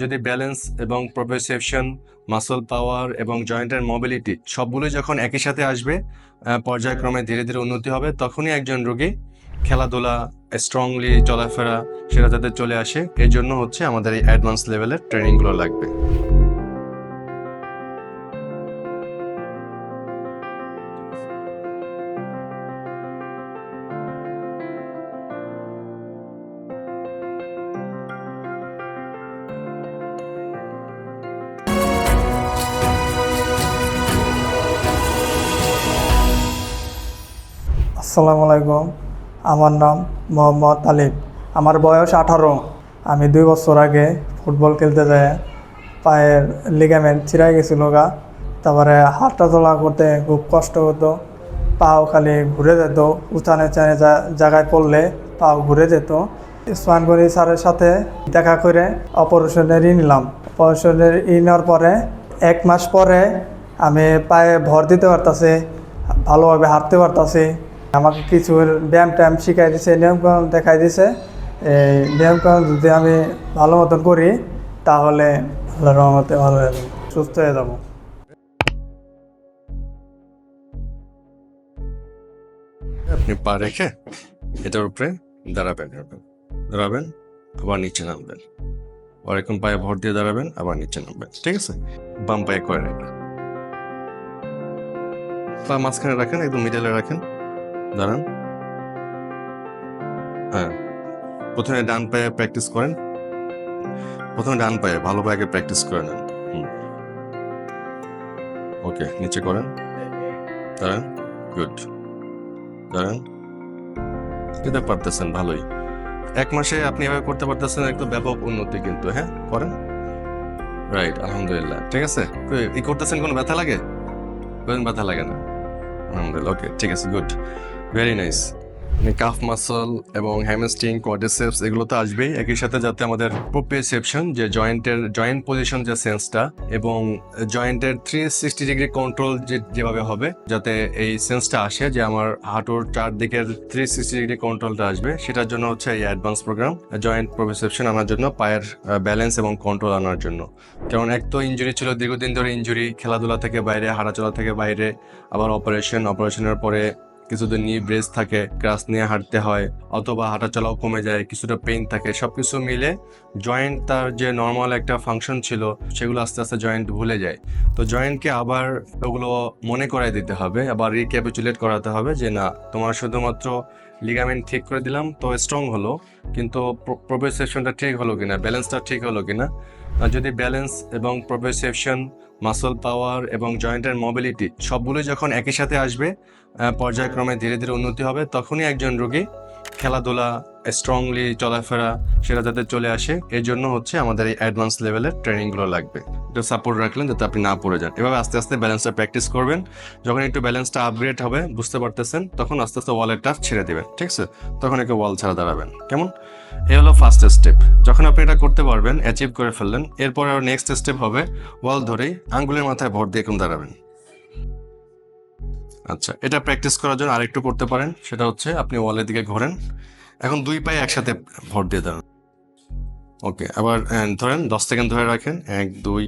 যদি ব্যালেন্স এবং proprioception muscle পাওয়ার এবং জয়েন্টের মোবিলিটি সবগুলোই যখন একই সাথে আসবে পর্যায়ক্রমে ধীরে ধীরে উন্নতি হবে, তখনই একজন রোগী খেলাধুলা স্ট্রংলি চলাফেরা, সেটা যাতে চলে আসে। এর জন্য হচ্ছে আমাদের এই অ্যাডভান্স লেভেলের ট্রেনিংগুলো লাগবে। আসসালামু আলাইকুম। আমার নাম মোহাম্মদ আলিফ। আমার বয়স আঠারো। আমি দুই বছর আগে ফুটবল খেলতে যাই পায়ের লিগামেন্ট ছিঁড়াই গেছিল গা। তারপরে হাঁটা চলা করতে খুব কষ্ট হতো। পাও খালি ঘুরে যেত, উঠানে চানে জায়গায় পড়লে পাও ঘুরে যেত। ইসমানগরি স্যারের সাথে দেখা করে অপারেশনের ই নিলাম। অপারেশনের ই নেওয়ার পরে এক মাস পরে আমি পায়ে ভর দিতে পারতাছি, ভালোভাবে হাঁটতে পারতাছি। আমাকে কিছু ব্যায়াম ট্যায়াম শিখাই দিছে নিয়মকানুন দেখাই দিছে। এই নিয়মকানুন যদি আমি ভালো মতন করি, তাহলে আল্লাহর রহমতে ভালো হয়ে সুস্থ হয়ে যাব। আপনি পা রেখে এটার উপরে দাঁড়াবেন দাঁড়াবেন, আবার নিচে নামবেন। ওরকম পায়ে ভর দিয়ে দাঁড়াবেন, আবার নিচে নামবেন, ঠিক আছে? বাম পায়ে করে রাখবেন। পা মাঝখানে রাখেন, একদম মিডলে রাখেন। দাঁড়ান। হ্যাঁ। প্রথমে ডান পায়ে প্র্যাকটিস করেন। প্রথমে ডান পায়ে, ভালো পায়ে প্র্যাকটিস করে নেন। ওকে, নিচে করেন। দাঁড়ান। গুড। দাঁড়ান। এটা পারতেছেন ভালোই। এক মাসে আপনি এভাবে করতে পারতেছেন একদম ব্যাপক উন্নতি কিন্তু হ্যাঁ? করেন। রাইট আলহামদুলিল্লাহ। ঠিক আছে? এই করতেছেন কোনো ব্যথা লাগে? কোনো ব্যথা লাগে না। আলহামদুলিল্লাহ, ওকে, ঠিক আছে, good. Very nice calf muscle এবং হ্যামস্ট্রিং কোয়াড্রিসেপস এগুলো তো আসবেই একই সাথে যাতে আমাদের প্রোপ্রিওসেপশন যে জয়েন্টের জয়েন্ট পজিশন যে সেন্সটা এবং জয়েন্টের থ্রি সিক্সটি ডিগ্রি কন্ট্রোল যে, যেভাবে হবে, যাতে এই সেন্সটা আসে যে আমার হাঁটুর চারদিকের থ্রি সিক্সটি ডিগ্রি কন্ট্রোলটা আসবে। সেটার জন্য হচ্ছে এই অ্যাডভান্স প্রোগ্রাম জয়েন্ট প্রোপ্রিওসেপশন আনার জন্য, পায়ের ব্যালেন্স এবং কন্ট্রোল আনার জন্য। কারণ এক তো ইঞ্জুরি ছিল, দীর্ঘদিন ধরে ইঞ্জুরি খেলাধুলা থেকে বাইরে, হাঁটাচলা থেকে বাইরে, আবার অপারেশন অপারেশনের পরে কিছুদিন নিয়ে ব্রেস থাকে ক্রাস নিয়ে হাঁটতে হয়, অথবা হাঁটাচলাও কমে যায়, কিছুটা পেইন থাকে সব কিছু মিলে জয়েন্ট তার যে নর্মাল একটা ফাংশন ছিল, সেগুলো আস্তে আস্তে জয়েন্ট ভুলে যায়। তো জয়েন্টকে আবার ওগুলো মনে করাই দিতে হবে, আবার রিক্যাপিচুলেট করাতে হবে যে না, তোমার শুধুমাত্র লিগামেন্ট ঠিক করে দিলাম, তো স্ট্রং হলো, কিন্তু প্রোপ্রিওসেপশনটা ঠিক হলো কিনা ব্যালেন্সটা ঠিক হলো কিনা যদি ব্যালেন্স এবং প্রোপ্রিওসেপশন মাসল পাওয়ার এবং জয়েন্টের মোবিলিটি সবগুলো যখন একই সাথে আসবে পর্যায়ক্রমে ধীরে ধীরে উন্নতি হবে, তখনই একজন রোগী খেলাধুলা স্ট্রংলি চলাফেরা, সেটা যাতে চলে আসে, এর জন্য হচ্ছে আমাদের এই অ্যাডভান্স লেভেলের ট্রেনিংগুলো লাগবে। একটু সাপোর্ট রাখলেন যাতে আপনি না পড়ে যান। এভাবে আস্তে আস্তে ব্যালেন্সটা প্র্যাকটিস করবেন। যখন একটু ব্যালেন্সটা আপগ্রেড হবে, বুঝতে পারতেছেন, তখন আস্তে আস্তে ওয়ালেটটা ছেড়ে দেবেন, ঠিক আছে? তখন একে ওয়াল ছাড়া দাঁড়াবেন। কেমন? এ হলো ফার্স্ট স্টেপ যখন আপনি এটা করতে পারবেন অ্যাচিভ করে ফেললেন, এরপর আর নেক্সট স্টেপ হবে ওয়াল ধরেই আঙ্গুলের মাথায় ভর দিয়ে এরকম দাঁড়াবেন। আচ্ছা এটা প্র্যাকটিস করার জন্য আরেকটু করতে পারেন। সেটা হচ্ছে আপনি ওয়ালের দিকে ঘোরেন। এখন দুই পায়ে একসাথে ভর দিয়ে দাঁড়ান ওকে আবার ধরেন দশ সেকেন্ড ধরে রাখেন। এক, দুই,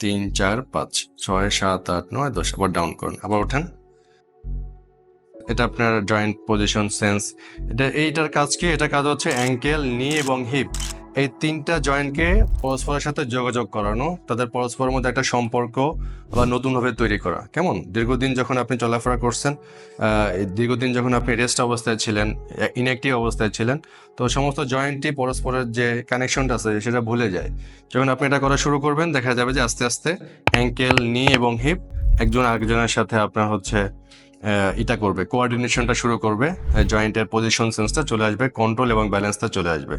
তিন, চার, পাঁচ, ছয়, সাত, আট, নয়, দশ, আবার ডাউন করুন। আবার ওঠেন। এটা আপনার জয়েন্ট পজিশন সেন্স এটা, এইটার কাজ কি? এটা কাজ হচ্ছে অ্যাঙ্কেল নি এবং হিপ এই তিনটা জয়েন্টকে পরস্পরের সাথে যোগাযোগ করানো, তাদের পরস্পরের মধ্যে একটা সম্পর্ক বা নতুনভাবে তৈরি করা। কেমন? দীর্ঘদিন যখন আপনি চলাফেরা করছেন দীর্ঘদিন যখন আপনি রেস্ট অবস্থায় ছিলেন ইনঅ্যাক্টিভ অবস্থায় ছিলেন, তো সমস্ত জয়েন্টই পরস্পরের যে কানেকশনটা আছে, সেটা ভুলে যায়। যখন আপনি এটা করা শুরু করবেন, দেখা যাবে যে আস্তে আস্তে অ্যাঙ্কেল নি এবং হিপ একজন আরেকজনের সাথে আপনার হচ্ছে এটা করবে। কোঅর্ডিনেশনটা শুরু করবে জয়েন্টের পজিশন সেন্সটা চলে আসবে কন্ট্রোল এবং ব্যালেন্সটা চলে আসবে।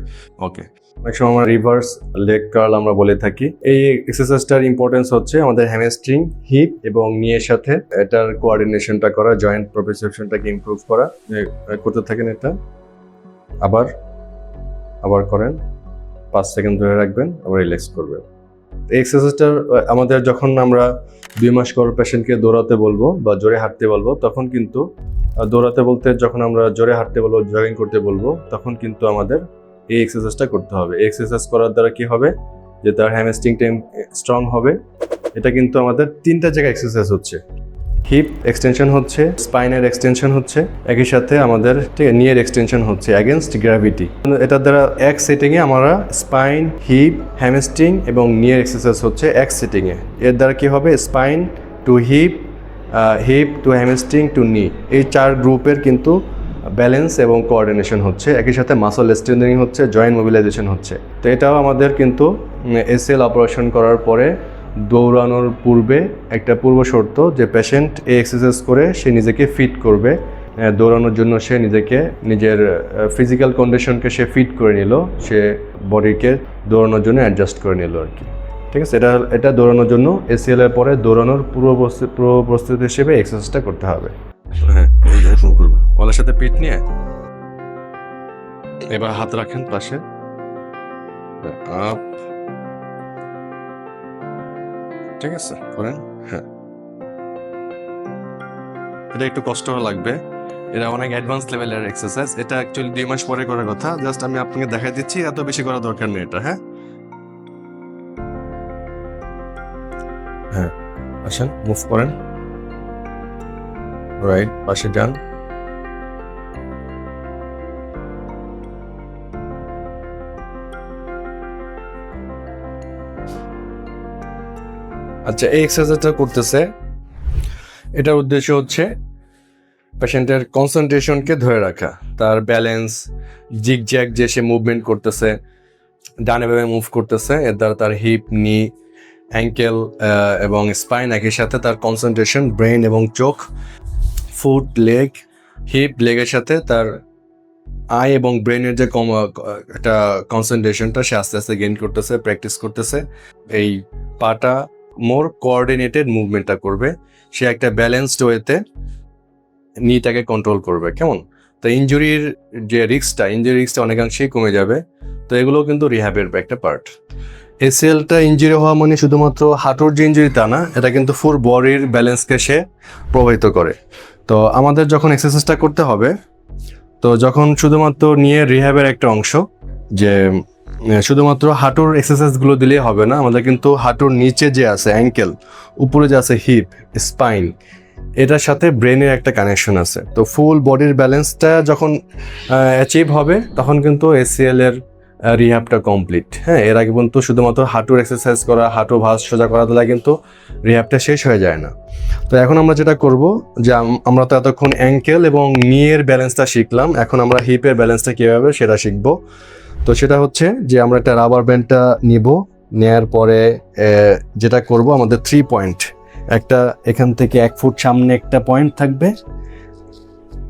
ওকে অনেক সময় আমরা রিভার্স লেগ কার্ল আমরা বলে থাকি। এই এক্সারসাইজটার ইম্পর্টেন্স হচ্ছে আমাদের হ্যামস্ট্রিং হিপ এবং নিয়ের সাথে এটার কোঅর্ডিনেশনটা করা জয়েন্ট প্রোপ্রিওসেপশনটাকে ইমপ্রুভ করা। করতে থাকেন এটা? আবার আবার করেন। পাঁচ সেকেন্ড ধরে রাখবেন, আবার রিল্যাক্স করবেন। এই এক্সারসাইজটার আমাদের যখন আমরা দুই মাস পর পেশেন্টকে দৌড়াতে বলব বা জোরে হাঁটতে বলব, তখন কিন্তু দৌড়াতে বলতে যখন আমরা জোরে হাঁটতে বলব জগিং করতে বলব, তখন কিন্তু আমাদের এই এক্সারসাইজটা করতে হবে। এক্সারসাইজ করার দ্বারা কি হবে? যে তার হ্যামস্ট্রিংটা স্ট্রং হবে। এটা কিন্তু আমাদের তিনটা জায়গায় এক্সারসাইজ হচ্ছে। হিপ এক্সটেনশন হচ্ছে স্পাইনের এক্সটেনশন হচ্ছে, একই সাথে আমাদের নিয়ার এক্সটেনশন হচ্ছে অ্যাগেনস্ট গ্র্যাভিটি এটার দ্বারা এক সেটিংয়ে আমরা স্পাইন হিপ হ্যামস্ট্রিং এবং নিয়ার এক্সারসাইজ হচ্ছে এক সেটিংয়ে এর দ্বারা কী হবে? Spine to hip hip to hamstring to knee এই চার গ্রুপের কিন্তু ব্যালেন্স এবং কোঅর্ডিনেশন হচ্ছে। একই সাথে মাসল স্ট্রেন্থনিং হচ্ছে জয়েন্ট মোবিলাইজেশন হচ্ছে। তো এটাও আমাদের কিন্তু এসএল অপারেশন করার পরে দৌড়ানোর পূর্বে একটা পূর্ব শর্ত যে পেশেন্ট এই এক্সারসাইজ করে সে নিজেকে ফিট করবে। দৌড়ানোর জন্য সে নিজেকে, নিজের ফিজিক্যাল কন্ডিশনকে সে ফিট করে নিল। সে বডিকে দৌড়ানোর জন্য অ্যাডজাস্ট করে নিল আর কি। ঠিক আছে? এটা এটা দৌড়ানোর জন্য এসিএল এর পরে দৌড়ানোর পূর্ব পূর্ব প্রস্তুতি হিসেবে এক্সারসাইজটা করতে হবে। হ্যাঁ সাথে পিঠ নিয়ে? এবার হাত রাখেন পাশে। আপ। ঠিক আছে, করেন। হ্যাঁ। এটা একটু কষ্ট লাগবে। এটা অনেক অ্যাডভান্স লেভেলের এক্সারসাইজ এটা অ্যাকচুয়ালি দুই মাস পরে করার কথা। জাস্ট আমি আপনাকে দেখাই দিচ্ছি, এত বেশি করা দরকার নেই এটা হ্যাঁ? হ্যাঁ আসেন মুভ করেন। রাইট পাশে যান। আচ্ছা এই এক্সারসাইজটা করতেছে। এটার উদ্দেশ্য হচ্ছে পেশেন্টের কনসেন্ট্রেশনকে ধরে রাখা, তার ব্যালেন্স জিগ জ্যাগ যে সে মুভমেন্ট করতেছে, ডানে বামে মুভ করতেছে, এর দ্বারা তার হিপ নি অ্যাঙ্কেল এবং স্পাইন একই সাথে তার কনসেন্ট্রেশন ব্রেন এবং চোখ ফুট লেগ হিপ লেগের সাথে তার আই এবং ব্রেনের যে কম একটা কনসেন্ট্রেশনটা সে আস্তে আস্তে গেইন করতেছে প্র্যাকটিস করতেছে। এই পাটা মোর কোঅর্ডিনেটেড মুভমেন্টটা করবে। সে একটা ব্যালেন্সড ওয়েতে নিটাকে কন্ট্রোল করবে, কেমন? তো ইঞ্জুরির যে রিস্কটা ইঞ্জুরি রিস্কটা অনেকাংশেই কমে যাবে। তো এগুলো কিন্তু রিহ্যাবের একটা পার্ট এসিএলটা ইঞ্জুরি হওয়া মানে শুধুমাত্র হাঁটুর যে ইঞ্জুরি তা না, এটা কিন্তু ফুল বডির ব্যালেন্সকে সে প্রভাবিত করে। তো আমাদের যখন এক্সারসাইজটা করতে হবে, তো যখন শুধুমাত্র নিয়ে রিহ্যাবের একটা অংশ, যে শুধুমাত্র হাঁটুর এক্সারসাইজগুলো দিলেই হবে না, আমাদের কিন্তু হাঁটুর নিচে যে আছে অ্যাঙ্কেল উপরে যে আছে হিপ স্পাইন এটার সাথে ব্রেনের একটা কানেকশন আছে। তো ফুল বডির ব্যালেন্সটা যখন অ্যাচিভ হবে, তখন কিন্তু এসিএল এর রিহ্যাবটা কমপ্লিট হ্যাঁ এর আগে কিন্তু শুধুমাত্র হাঁটুর এক্সারসাইজ করা, হাঁটু ভাঁজ সোজা করা দিলে কিন্তু রিহ্যাবটা শেষ হয়ে যায় না। তো এখন আমরা যেটা করব, যে আমরা তো এতক্ষণ অ্যাঙ্কেল এবং নিয়ের ব্যালেন্সটা শিখলাম, এখন আমরা হিপের ব্যালেন্সটা কীভাবে সেটা শিখব। তো সেটা হচ্ছে যে আমরা একটা রাবার ব্যান্ডটা নিব নেয়ার পরে যেটা করব আমাদের থ্রি পয়েন্ট একটা এখান থেকে এক ফুট সামনে একটা পয়েন্ট থাকবে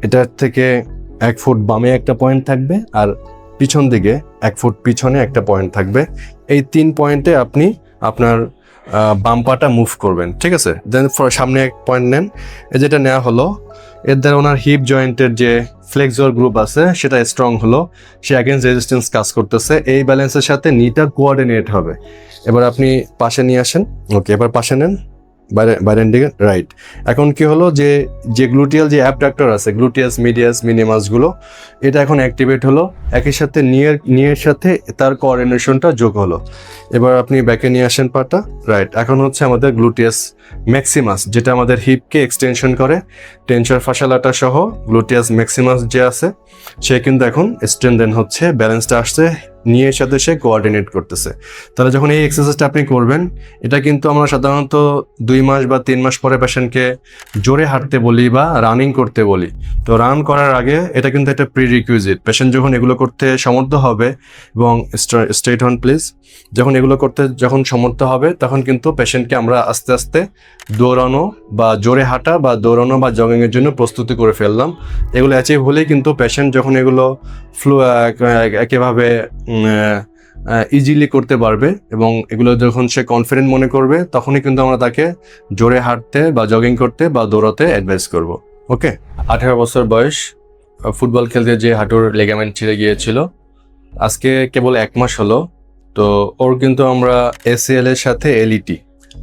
এটার থেকে এক ফুট বামে একটা পয়েন্ট থাকবে আর পিছন দিকে এক ফুট পিছনে একটা পয়েন্ট থাকবে। এই তিন পয়েন্টে আপনি আপনার আহ, বাম পাটা মুভ করবেন ঠিক আছে? দেন সামনে এক পয়েন্ট নেন। যেটা নেওয়া হলো এর দ্বারা ওনার হিপ জয়েন্টের যে ফ্লেক্সর গ্রুপ আছে, সেটা স্ট্রং হলো। সে অ্যাগেন্স রেজিস্ট্যান্স কাজ করতেছে। এই ব্যালেন্সের সাথে নিটা কোঅর্ডিনেট হবে। এবার আপনি পাশে নিয়ে আসেন। ওকে এবার পাশে নেন। বাইরে বাইরের দিকে রাইট এখন কি হলো যে যে গ্লুটিয়াল যে অ্যাবডাক্টর আছে গ্লুটিয়াস মিডিয়াস মিনিমাসগুলো এটা এখন অ্যাক্টিভেট হলো। একই সাথে নিয়ের নিয়ের সাথে তার কোঅর্ডিনেশনটা যোগ হলো। এবার আপনি ব্যাকে নিয়ে আসেন পাটা রাইট এখন হচ্ছে আমাদের গ্লুটিয়াস ম্যাক্সিমাস যেটা আমাদের হিপকে এক্সটেনশন করে। টেনশন ফাসালাটা সহ গ্লুটিয়াস ম্যাক্সিমাস যে আছে, সে কিন্তু এখন স্ট্রেনদেন হচ্ছে ব্যালেন্সটা আসছে নিয়ে সাথে সে কোঅর্ডিনেট করতেছে। তাহলে যখন এই এক্সারসাইজটা আপনি করবেন, এটা কিন্তু আমরা সাধারণত দুই মাস বা তিন মাস পরে পেশেন্টকে জোরে হাঁটতে বলি বা রানিং করতে বলি। তো রান করার আগে এটা কিন্তু একটা প্রি রিকুইজিট পেশেন্ট যখন এগুলো করতে সমর্থ হবে এবং স্ট্রেট হন প্লিজ যখন এগুলো করতে যখন সমর্থ হবে, তখন কিন্তু পেশেন্টকে আমরা আস্তে আস্তে দৌড়ানো বা জোরে হাঁটা বা দৌড়ানো বা জগিংয়ের জন্য প্রস্তুতি করে ফেললাম। এগুলো অ্যাচিভ হলেই কিন্তু পেশেন্ট যখন এগুলো ফ্লু একেভাবে ইজিলি করতে পারবে এবং এগুলো যখন সে কনফিডেন্ট মনে করবে, তখনই কিন্তু আমরা তাকে জোরে হাঁটতে বা জগিং করতে বা দৌড়াতে অ্যাডভাইস করব। ওকে আঠেরো বছর বয়স ফুটবল খেলতে যে হাঁটুর লেগামেন্ট ছিঁড়ে গিয়েছিল, আজকে কেবল এক মাস হলো, তো ওর কিন্তু আমরা এসিএল এর সাথে LET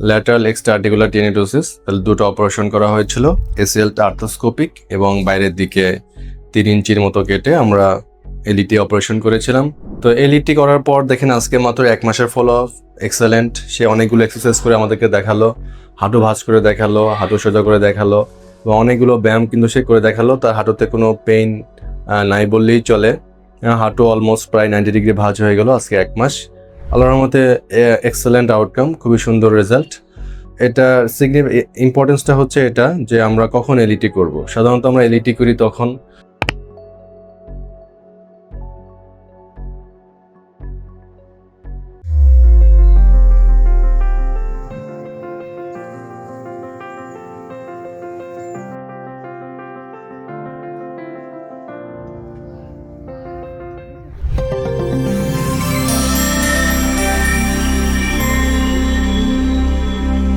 lateral extra articular tenodesis দুটো অপারেশন করা হয়েছিল এসিএলটা আর্থোস্কোপিক এবং বাইরের দিকে তিন ইঞ্চির মতো কেটে আমরা এলইটি অপারেশন করেছিলাম। তো এলইটি করার পর দেখেন আজকে মাত্র এক মাসের ফলো আপ এক্সেলেন্ট সে অনেকগুলো এক্সারসাইজ করে আমাদেরকে দেখাল, হাঁটু ভাঁজ করে দেখাল, হাঁটু সোজা করে দেখাল এবং অনেকগুলো ব্যায়াম কিন্তু সে করে দেখাল। তার হাঁটুতে কোনো পেইন নাই বললেই চলে। হাঁটু অলমোস্ট প্রায় নাইনটি ডিগ্রি ভাঁজ হয়ে গেল আজকে এক মাস। আল্লাহর মতে এক্সেলেন্ট আউটকাম খুবই সুন্দর রেজাল্ট এটা সিগনি ইম্পর্টেন্সটা হচ্ছে এটা যে আমরা কখন এলইটি করব। সাধারণত আমরা এলইটি করি তখন